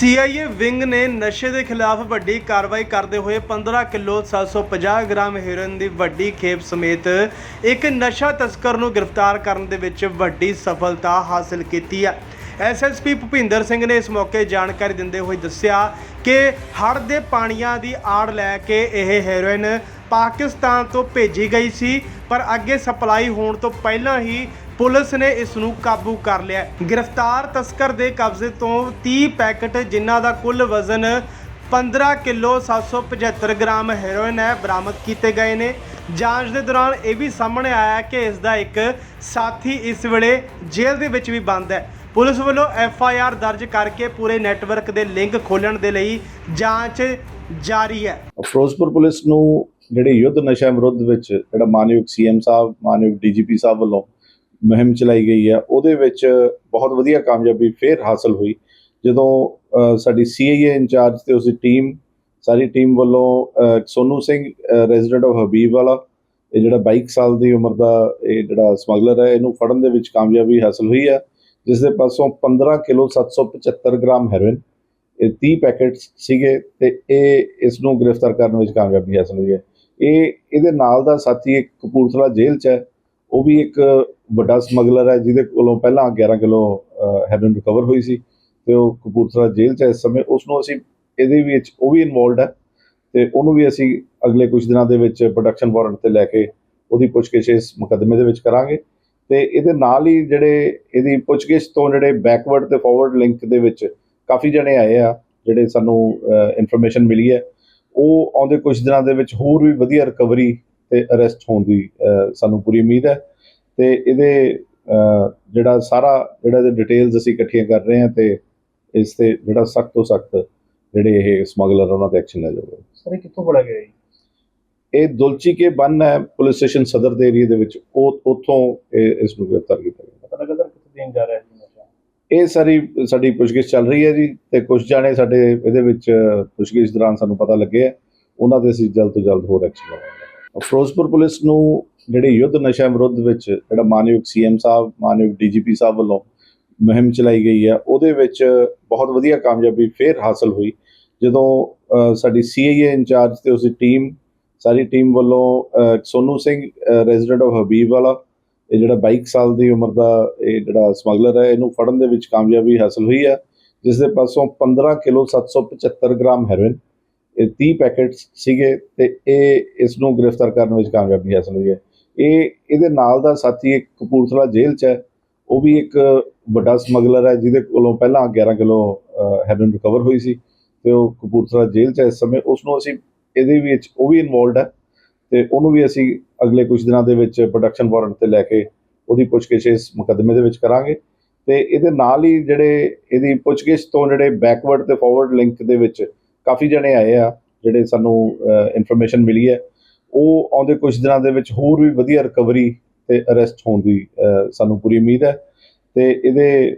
CIA wing ਨੇ ਨਸ਼ੇ ਦੇ ਖਿਲਾਫ ਵੱਡੀ ਕਾਰਵਾਈ ਕਰਦੇ ਹੋਏ 15 ਕਿਲੋ 750 ਗ੍ਰਾਮ ਹੈਰੋਇਨ ਦੀ ਵੱਡੀ ਖੇਪ ਸਮੇਤ ਇੱਕ ਨਸ਼ਾ ਤਸਕਰ ਨੂੰ ਗ੍ਰਿਫਤਾਰ ਕਰਨ ਦੇ ਵਿੱਚ ਵੱਡੀ ਸਫਲਤਾ ਹਾਸਲ ਕੀਤੀ ਹੈ। ਐਸਐਸਪੀ ਭੁਪਿੰਦਰ ਸਿੰਘ ਨੇ ਇਸ ਮੌਕੇ ਜਾਣਕਾਰੀ ਦਿੰਦੇ ਹੋਏ ਦੱਸਿਆ ਕਿ ਹੜ੍ਹ ਦੇ ਪਾਣੀਆਂ ਦੀ ਆੜ ਲੈ ਕੇ ਇਹ ਹੈਰੋਇਨ ਪਾਕਿਸਤਾਨ ਤੋਂ ਭੇਜੀ ਗਈ ਸੀ, ਪਰ ਅੱਗੇ ਸਪਲਾਈ ਹੋਣ ਤੋਂ ਪਹਿਲਾਂ ਹੀ ਪੁਲਿਸ ਨੇ ਇਸ ਨੂੰ ਕਾਬੂ ਕਰ ਲਿਆ। ਗ੍ਰਿਫਤਾਰ ਤਸਕਰ ਦੇ ਕਬਜ਼ੇ ਤੋਂ 30 ਪੈਕੇਟ, ਜਿਨ੍ਹਾਂ ਦਾ ਕੁੱਲ ਵਜ਼ਨ 15 ਕਿਲੋ 775 ਗ੍ਰਾਮ ਹੈਰੋਇਨ ਹੈ, ਬਰਾਮਦ ਕੀਤੇ ਗਏ ਨੇ। ਜਾਂਚ ਦੇ ਦੌਰਾਨ ਇਹ ਵੀ ਸਾਹਮਣੇ ਆਇਆ ਕਿ ਇਸ ਦਾ ਇੱਕ ਸਾਥੀ ਇਸ ਵੇਲੇ ਜੇਲ੍ਹ ਦੇ ਵਿੱਚ ਵੀ ਬੰਦ ਹੈ। ਪੁਲਿਸ ਵੱਲੋਂ ਐਫ ਆਈ ਆਰ ਦਰਜ ਕਰਕੇ ਪੂਰੇ ਨੈਟਵਰਕ ਦੇ ਲਿੰਕ ਖੋਲਣ ਦੇ ਲਈ ਜਾਂਚ ਜਾਰੀ ਹੈ। ਫਿਰੋਜ਼ਪੁਰ ਪੁਲਿਸ ਨੂੰ ਜਿਹੜੇ ਯੁੱਧ ਨਸ਼ਾ ਵਿਰੁੱਧ ਵਿੱਚ ਜਿਹੜਾ ਮਾਨਯੋਗ ਸੀਐਮ ਸਾਹਿਬ ਮਾਨਯੋਗ ਡੀਜੀਪੀ ਸਾਹਿਬ ਵੱਲੋਂ ਮੁਹਿੰਮ ਚਲਾਈ ਗਈ ਹੈ ਉਹਦੇ ਵਿੱਚ ਬਹੁਤ ਵਧੀਆ ਕਾਮਯਾਬੀ ਫੇਰ ਹਾਸਲ ਹੋਈ। ਜਦੋਂ ਅ, ਸਾਡੀ ਸੀਆਈਏ ਇੰਚਾਰਜ ਤੇ ਉਸਦੀ ਟੀਮ ਸਾਰੀ ਟੀਮ ਵੱਲੋਂ ਅ, ਸੋਨੂ ਸਿੰਘ ਰੈਜ਼ੀਡੈਂਟ ਆਫ ਹਬੀਬ ਵਾਲਾ ਇਹ ਜਿਹੜਾ 22 ਸਾਲ ਦੀ ਉਮਰ ਦਾ ਇਹ ਜਿਹੜਾ ਸਮਗਲਰ ਹੈ ਇਹਨੂੰ ਫੜਨ ਦੇ ਵਿੱਚ ਕਾਮਯਾਬੀ ਹਾਸਲ ਹੋਈ ਹੈ ਜਿਸ ਦੇ ਪਾਸੋਂ 15 ਕਿਲੋ 775 ਗ੍ਰਾਮ ਹੈਰੋਇਨ ਇਹ 30 ਪੈਕੇਟਸ ਸੀਗੇ ਤੇ ਇਹ ਇਸ ਨੂੰ ਗ੍ਰਿਫਤਾਰ ਕਰਨ ਵਿੱਚ ਕਾਮਯਾਬੀ ਹਾਸਲ ਹੋਈ ਹੈ। ਇਹ ਇਹਦੇ ਨਾਲ ਦਾ ਸਾਥੀ ਇੱਕ ਕਪੂਰਥਲਾ ਜੇਲ੍ਹ 'ਚ ਹੈ। ਉਹ ਵੀ ਇੱਕ ਵੱਡਾ ਸਮਗਲਰ ਹੈ, ਜਿਹਦੇ ਕੋਲੋਂ ਪਹਿਲਾਂ 11 ਕਿਲੋ ਹੈਰੋਇਨ ਰਿਕਵਰ ਹੋਈ ਸੀ ਤੇ ਉਹ ਕਪੂਰਥਲਾ ਜੇਲ੍ਹ 'ਚ ਹੈ। ਇਸ ਸਮੇਂ ਉਸ ਨੂੰ ਅਸੀਂ ਇਹਦੇ ਵਿੱਚ ਉਹ ਵੀ ਇਨਵੋਲਡ ਹੈ ਤੇ ਉਹਨੂੰ ਵੀ ਅਸੀਂ ਅਗਲੇ ਕੁਝ ਦਿਨਾਂ ਦੇ ਵਿੱਚ ਪ੍ਰੋਡਕਸ਼ਨ ਵਾਰੰਟ ਤੇ ਲੈ ਕੇ ਉਹਦੀ ਪੁੱਛਗਿੱਛ ਇਸ ਮੁਕੱਦਮੇ ਦੇ ਵਿੱਚ ਕਰਾਂਗੇ। ਤੇ ਇਹਦੇ ਨਾਲ ਹੀ ਜਿਹੜੇ ਇਹਦੀ ਪੁੱਛਗਿੱਛ ਤੋਂ ਜਿਹੜੇ ਬੈਕਵਰਡ ਤੇ ਫਾਰਵਰਡ ਲਿੰਕ ਦੇ ਵਿੱਚ ਕਾਫੀ ਜਣੇ ਆਏ ਆ, ਜਿਹੜੇ ਸਾਨੂੰ ਇਨਫੋਰਮੇਸ਼ਨ ਮਿਲੀ ਹੈ। ਉਹ ਆਉਂਦੇ ਕੁਝ ਦਿਨਾਂ ਦੇ ਵਿੱਚ ਹੋਰ ਵੀ ਵਧੀਆ ਰਿਕਵਰੀ ਤੇ ਅਰੈਸਟ ਹੋਣ ਦੀ ਸਾਨੂੰ ਪੂਰੀ ਉਮੀਦ ਹੈ। ਤੇ ਇਹਦੇ ਜਿਹੜਾ ਸਾਰਾ ਜਿਹੜਾ ਇਹਦੇ ਡਿਟੇਲਸ ਅਸੀਂ ਇਕੱਠੀਆਂ ਕਰ ਰਹੇ ਹਾਂ ਤੇ ਇਸ ਤੇ ਜਿਹੜਾ ਸਖਤ ਤੋਂ ਸਖਤ ਜਿਹੜੇ ਇਹ ਸਮਗਲਰ ਉਹਨਾਂ ਤੇ ਐਕਸ਼ਨ ਲੈ ਜਾਊਗਾ। ਸਰ ਇਹ ਕਿੱਥੋਂ ਫੜਾ ਗਿਆ ਜੀ? ਇਹ ਦੁਲਚੀ ਕੇ ਬੰਨ ਹੈ ਪੁਲਿਸ ਸਟੇਸ਼ਨ ਸਦਰ ਦੇ ਏਰੀਆ ਦੇ ਵਿੱਚ। ਉਹ ਉੱਥੋਂ ਇਸ ਨੂੰ ਗ੍ਰਿਫਤਾਰ ਕੀਤਾ ਗਿਆ। ਪਤਾ ਲੱਗਾ ਸਰ ਕਿੱਥੇ ਦੇਣ ਜਾ ਰਿਹਾ ਨਸ਼ਾ ਇਹ ਸਾਰੀ ਸਾਡੀ ਪੁੱਛਗਿੱਛ ਚੱਲ ਰਹੀ ਹੈ ਜੀ ਤੇ ਕੁਝ ਜਾਣੇ ਸਾਡੇ ਇਹਦੇ ਵਿੱਚ ਪੁੱਛਗਿੱਛ ਦੌਰਾਨ ਸਾਨੂੰ ਪਤਾ ਲੱਗੇ ਆ ਉਹਨਾਂ 'ਤੇ ਅਸੀਂ ਜਲਦ ਤੋਂ ਜਲਦ ਹੋਰ ਐਕਸ਼ਨ ਲਵਾਂਗੇ। ਫਿਰੋਜ਼ਪੁਰ ਪੁਲਿਸ ਨੂੰ ਜਿਹੜੇ ਯੁੱਧ ਨਸ਼ਾ ਵਿਰੁੱਧ ਵਿੱਚ ਜਿਹੜਾ ਮਾਨਯੋਗ ਸੀਐਮ ਸਾਹਿਬ ਮਾਨਯੋਗ ਡੀਜੀਪੀ ਸਾਹਿਬ ਵੱਲੋਂ ਮੁਹਿੰਮ ਚਲਾਈ ਗਈ ਹੈ ਉਹਦੇ ਵਿੱਚ ਬਹੁਤ ਵਧੀਆ ਕਾਮਯਾਬੀ ਫੇਰ ਹਾਸਲ ਹੋਈ। ਜਦੋਂ ਅ, ਸਾਡੀ ਸੀਆਈਏ ਇੰਚਾਰਜ ਤੇ ਉਸਦੀ ਟੀਮ ਸਾਰੀ ਟੀਮ ਵੱਲੋਂ ਅ, ਸੋਨੂ ਸਿੰਘ ਰੈਜ਼ੀਡੈਂਟ ਆਫ ਹਬੀਬ ਵਾਲਾ ਇਹ ਜਿਹੜਾ 22 ਸਾਲ ਦੀ ਉਮਰ ਦਾ ਇਹ ਜਿਹੜਾ ਸਮਗਲਰ ਹੈ, ਇਹਨੂੰ ਫੜਨ ਦੇ ਵਿੱਚ ਕਾਮਯਾਬੀ ਹਾਸਲ ਹੋਈ ਹੈ ਜਿਸ ਦੇ ਪਾਸੋਂ 15 ਕਿਲੋ 775 ਗ੍ਰਾਮ ਹੈਰੋਇਨ, ਇਹ 30 ਪੈਕੇਟਸ ਸੀਗੇ ਤੇ ਇਹ ਇਸ ਨੂੰ ਗ੍ਰਿਫਤਾਰ ਕਰਨ ਵਿੱਚ ਕਾਮਯਾਬੀ ਹਾਸਲ ਹੋਈ ਹੈ। ਇਹ ਇਹਦੇ ਨਾਲ ਦਾ ਸਾਥੀ ਇੱਕ ਕਪੂਰਥਲਾ ਜੇਲ੍ਹ 'ਚ ਹੈ, ਉਹ ਵੀ ਇੱਕ ਵੱਡਾ ਸਮਗਲਰ ਹੈ, ਜਿਹਦੇ ਕੋਲੋਂ ਪਹਿਲਾਂ 11 ਕਿਲੋ ਹੈਰੋਇਨ ਰਿਕਵਰ ਹੋਈ ਸੀ ਤੇ ਉਹ ਕਪੂਰਥਲਾ ਜੇਲ੍ਹ 'ਚ ਹੈ ਇਸ ਸਮੇਂ, ਉਸ ਨੂੰ ਅਸੀਂ ਇਹਦੇ ਵਿੱਚ ਉਹ ਵੀ ਇਨਵੋਲਡ ਹੈ ਤੇ ਉਹਨੂੰ ਵੀ ਅਸੀਂ ਅਗਲੇ ਕੁਝ ਦਿਨਾਂ ਦੇ ਵਿੱਚ ਪ੍ਰੋਡਕਸ਼ਨ ਵਾਰੰਟ ਤੇ ਲੈ ਕੇ ਉਹਦੀ ਪੁੱਛਗਿੱਛ ਇਸ ਮੁਕੱਦਮੇ ਦੇ ਵਿੱਚ ਕਰਾਂਗੇ। ਤੇ ਇਹਦੇ ਨਾਲ ਹੀ ਜਿਹੜੇ ਇਹਦੀ ਪੁੱਛਗਿੱਛ ਤੋਂ ਜਿਹੜੇ ਬੈਕਵਰਡ ਤੇ ਫਾਰਵਰਡ ਲਿੰਕ ਦੇ ਵਿੱਚ ਕਾਫੀ ਜਣੇ ਆਏ ਆ, ਜਿਹੜੇ ਸਾਨੂੰ ਇਨਫੋਰਮੇਸ਼ਨ ਮਿਲੀ ਹੈ। ਉਹ ਆਉਂਦੇ ਕੁਝ ਦਿਨਾਂ ਦੇ ਵਿੱਚ ਹੋਰ ਵੀ ਵਧੀਆ ਰਿਕਵਰੀ ਤੇ ਅਰੈਸਟ ਹੋਣ ਦੀ ਸਾਨੂੰ ਪੂਰੀ ਉਮੀਦ ਹੈ। ਤੇ ਇਹਦੇ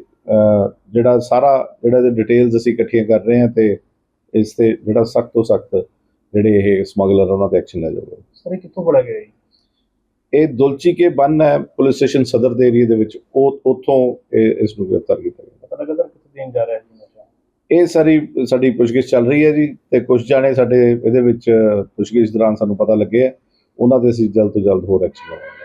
ਜਿਹੜਾ ਸਾਰਾ ਜਿਹੜਾ ਇਹਦੇ ਡਿਟੇਲਸ ਅਸੀਂ ਇਕੱਠੀਆਂ ਕਰ ਰਹੇ ਹਾਂ ਤੇ ਇਸ ਤੇ ਜਿਹੜਾ ਸਖਤ ਤੋਂ ਸਖਤ ਜਿਹੜੇ ਇਹ ਸਮਗਲਰ ਉਹਨਾਂ ਤੇ ਐਕਸ਼ਨ ਲੈ ਜਾਊਗਾ। ਸਰ ਇਹ ਕਿੱਥੋਂ ਫੜਾ ਗਿਆ ਜੀ? ਇਹ ਦੁਲਚੀ ਕੇ ਬੰਨ ਹੈ ਪੁਲਿਸ ਸਟੇਸ਼ਨ ਸਦਰ ਦੇ ਏਰੀਆ ਦੇ ਵਿੱਚ। ਉਹ ਉੱਥੋਂ ਇਹ ਇਸ ਨੂੰ ਗ੍ਰਿਫਤਾਰ ਕੀਤਾ ਗਿਆ। ਪਤਾ ਲੱਗਾ ਸਰ ਕਿੱਥੇ ਦੇਣ ਜਾ ਰਿਹਾ ਜੀ ਨਸ਼ਾ? ਇਹ ਸਾਰੀ ਸਾਡੀ ਪੁੱਛਗਿੱਛ ਚੱਲ ਰਹੀ ਹੈ ਜੀ ਤੇ ਕੁਝ ਜਾਣੇ ਸਾਡੇ ਇਹਦੇ ਵਿੱਚ ਪੁੱਛਗਿੱਛ ਦੌਰਾਨ ਸਾਨੂੰ ਪਤਾ ਲੱਗੇ ਆ ਉਹਨਾਂ ਦੇ ਅਸੀਂ ਜਲਦ ਤੋਂ ਜਲਦ ਹੋਰ ਐਕਸ਼ਨ ਲਵਾਂਗੇ।